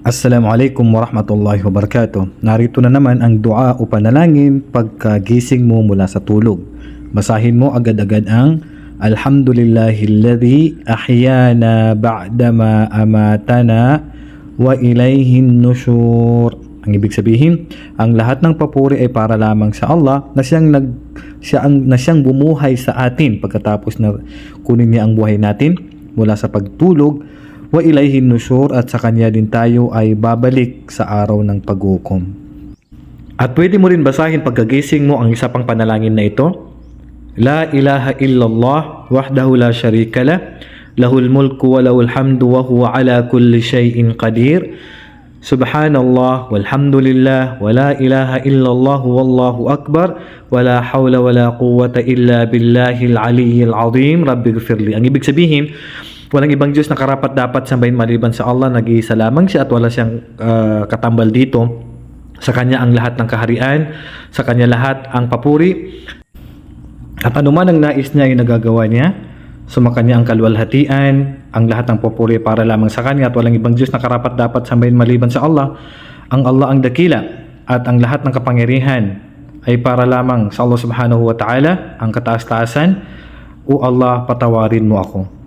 Assalamualaikum warahmatullahi wabarakatuh. Narito na naman ang dua o panalangin pagkagising mo mula sa tulog. Basahin mo agad-agad ang Alhamdulillahilladzi ahyana ba'dama amatana wa ilayhin nusyur. Ang ibig sabihin, ang lahat ng papuri ay para lamang sa Allah na siyang nag siya ang na siyang bumuhay sa atin pagkatapos na kunin niya ang buhay natin mula sa pagtulog wa ilayhin nusyur at sa kanya din tayo ay babalik sa araw ng paghukom. At pwede mo rin basahin pagkagising mo ang isa pang panalangin na ito. La ilaha illallah wahdahu la sharika lah lahul mulku wa lahul hamdu wa huwa ala kulli syai'in qadir. Subhanallah walhamdulillah wa la ilaha illallah wallahu akbar wa la hawla wa la quwwata illa billahil aliyyil azim rabbi gfirli. Ang ibig sabihin, walang ibang Diyos na karapat dapat sambahin maliban sa Allah, nag-iisa lamang siya at wala siyang ah, katambal dito. Sa Kanya ang lahat ng kaharian, sa Kanya lahat ang papuri, at anuman ang nais niya ay nagagawa niya, sumakanya ang kalwalhatian, ang lahat ng papuri para lamang sa Kanya at walang ibang Diyos na karapat dapat sambahin maliban sa Allah. Ang Allah ang dakila at ang lahat ng kapangyarihan ay para lamang sa Allah subhanahu wa ta'ala, ang kataas-taasan, O Allah, patawarin mo ako.